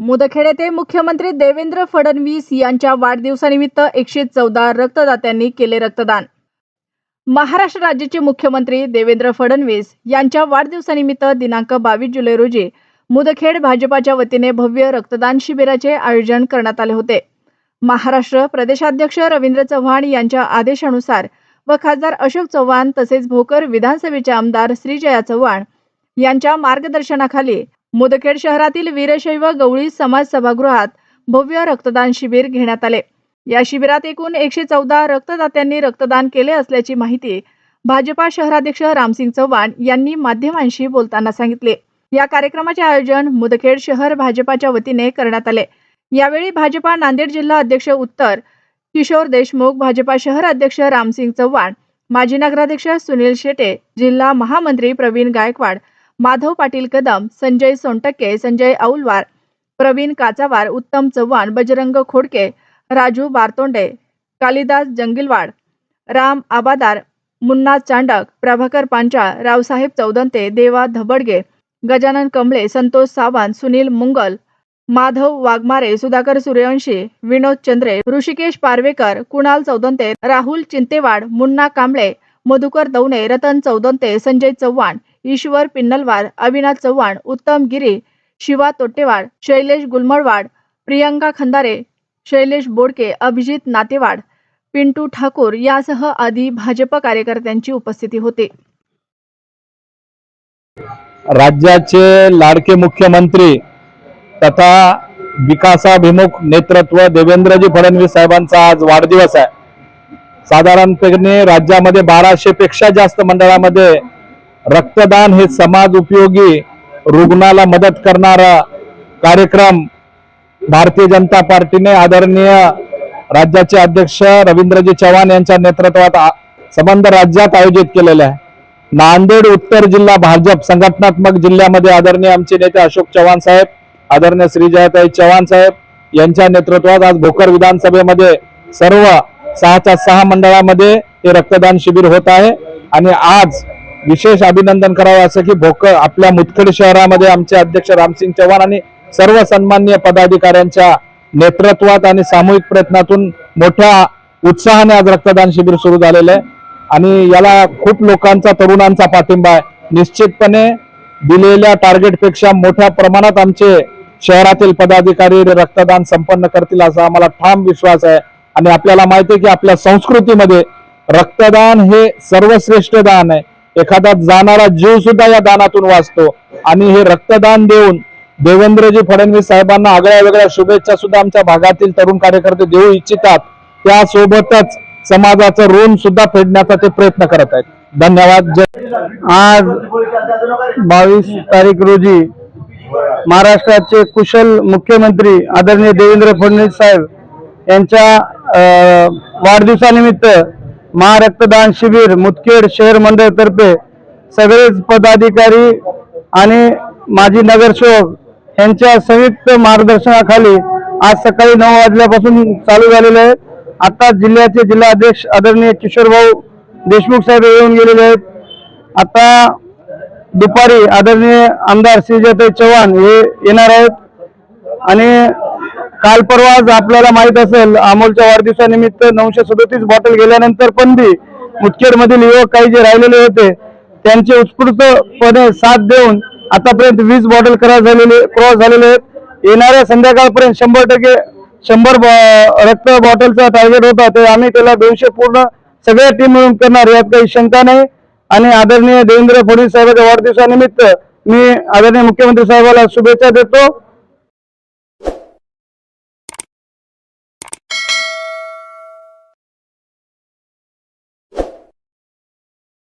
मुदखेड येथे मुख्यमंत्री देवेंद्र फडणवीस यांच्या वाढदिवसानिमित्त एकशे चौदा रक्तदात्यांनी केले रक्तदान. महाराष्ट्र राज्याचे मुख्यमंत्री देवेंद्र फडणवीस यांच्या वाढदिवसानिमित्त दिनांक बावीस जुलै रोजी मुदखेड भाजपाच्या वतीने भव्य रक्तदान शिबिराचे आयोजन करण्यात आले होते. महाराष्ट्र प्रदेशाध्यक्ष रवींद्र चव्हाण यांच्या आदेशानुसार व खासदार अशोक चव्हाण तसेच भोकर विधानसभेचे आमदार श्रीजया चव्हाण यांच्या मार्गदर्शनाखाली मुदखेड शहरातील वीरशैव गवळी समाज सभागृहात भव्य रक्तदान शिबिर घेण्यात आले. या शिबिरात एकूण एकशे चौदा रक्तदात्यांनी रक्तदान केले असल्याची माहिती भाजपा शहराध्यक्ष रामसिंग चव्हाण यांनी माध्यमांशी बोलताना सांगितले. या कार्यक्रमाचे आयोजन मुदखेड शहर भाजपाच्या वतीने करण्यात आले. यावेळी भाजपा नांदेड जिल्हा अध्यक्ष उत्तर किशोर देशमुख भाजपा शहर अध्यक्ष रामसिंग चव्हाण माजी नगराध्यक्ष सुनील शेटे जिल्हा महामंत्री प्रवीण गायकवाड माधव पाटील कदम संजय सोनटक्के संजय औलवार प्रवीण काचावार उत्तम चव्हाण बजरंग खोडके राजू बारतोंडे कालिदास जंगिलवाड राम आबादार मुन्ना चांडक प्रभाकर पांचाळ रावसाहेब चौदंते देवा धबडगे गजानन कमळे संतोष सावंत सुनील मुंगल माधव वाघमारे सुधाकर सूर्यवंशी विनोद चंद्रे ऋषिकेश पारवेकर कुणाल चौदंते राहुल चिंतेवाड मुन्ना कांबळे मधुकर दौने रतन चौदंते संजय चव्हाण ईश्वर पिन्नलवार अविनाश चव्हाण उत्तम गिरी शिवा तोट्टेवाड शैलेश गुलमळवाड प्रियंका खंदारे शैलेश बोडके अभिजित नातेवाड पिंटू ठाकूर यासह आदी भाजप कार्यकर्त्यांची उपस्थिती होती. राज्याचे लाडके मुख्यमंत्री तथा विकासाभिमुख नेतृत्व देवेंद्रजी फडणवीस साहेबांचा आज वाढदिवस आहे. साधारणपणे राज्यामध्ये बाराशे पेक्षा जास्त मंडळामध्ये रक्तदान हे समाज उपयोगी रुग्णाला मदत करणारा कार्यक्रम भारतीय जनता पार्टीने आदरणीय राज्याचे अध्यक्ष रवींद्रजी चव्हाण यांच्या नेतृत्वात संबंध राज्यात आयोजित केलेला आहे. नांदेड उत्तर जिल्हा भाजप संघटनात्मक जिल्ह्यामध्ये आदरणीय आमचे नेते अशोक चव्हाण साहेब आदरणीय श्री जयताई चव्हाण साहेब यांच्या नेतृत्वात आज भोकर विधानसभेमध्ये सर्व सहाच्या सहा मंडळामध्ये हे रक्तदान शिबिर होत आहे. आणि आज विशेष अभिनंदन करावं असं की भोकर आपल्या मुतखेड शहरामध्ये आमचे अध्यक्ष रामसिंग चव्हाण आणि सर्व सन्मान्य पदाधिकाऱ्यांच्या नेतृत्वात आणि सामूहिक प्रयत्नातून मोठ्या उत्साहाने आज रक्तदान शिबिर सुरू झालेलं आहे. आणि याला खूप लोकांचा तरुणांचा पाठिंबा आहे. निश्चितपणे दिलेल्या टार्गेटपेक्षा मोठ्या प्रमाणात आमचे शहरातील पदाधिकारी रक्तदान संपन्न करतील असा आम्हाला ठाम विश्वास आहे. आणि आपल्याला माहिती आहे की आपल्या संस्कृतीमध्ये रक्तदान हे सर्वश्रेष्ठ दान आहे. एखादा जाणारा जीव सुद्धा या दानातून वाचतो. आणि हे रक्तदान देऊन देवेंद्रजी फडणवीस साहेबांना आगळ्या वेगळ्या शुभेच्छा सुद्धा आमच्या भागातील तरुण कार्यकर्ते देऊ इच्छितात. त्यासोबतच समाजाचं ऋण सुद्धा फेडण्याचा ते प्रयत्न करत आहेत. धन्यवाद. आज बावीस तारीख रोजी महाराष्ट्राचे कुशल मुख्यमंत्री आदरणीय देवेंद्र फडणवीस साहेब यांच्या वाढदिवसानिमित्त महारक्तदान शिबिर मुदखेड शहर मंडळ तर्फे सगळेच पदाधिकारी आणि माजी नगरसेवक यांच्या संयुक्त मार्गदर्शनाखाली आज सकाळी नऊ वाजल्यापासून चालू झालेले आहेत. आता जिल्ह्याचे जिल्हाध्यक्ष आदरणीय किशोरभाऊ देशमुख साहेब येऊन गेलेले आहेत. आता दुपारी आदरणीय आमदार श्रीजयताई चव्हाण हे येणार आहेत. आणि काल परवाज आपल्याला माहीत असेल अमोलच्या वाढदिवसानिमित्त नऊशे सदोतीस बॉटल गेल्यानंतर पण बी मुदखेडमधील युवक काही जे राहिलेले होते त्यांचे उत्स्फूर्तपणे साथ देऊन आतापर्यंत वीस बॉटल क्रॉस झालेले क्रॉस झालेले आहेत. येणाऱ्या संध्याकाळपर्यंत शंभर टक्के शंभर रक्त बॉटलचा टार्गेट होता ते आम्ही त्याला दोनशे पूर्ण सगळ्या टीम मिळून करणार यात काही शंका नाही. आणि आदरणीय देवेंद्र फडणवीस साहेबांच्या वाढदिवसानिमित्त मी आदरणीय मुख्यमंत्री साहेबाला शुभेच्छा देतो.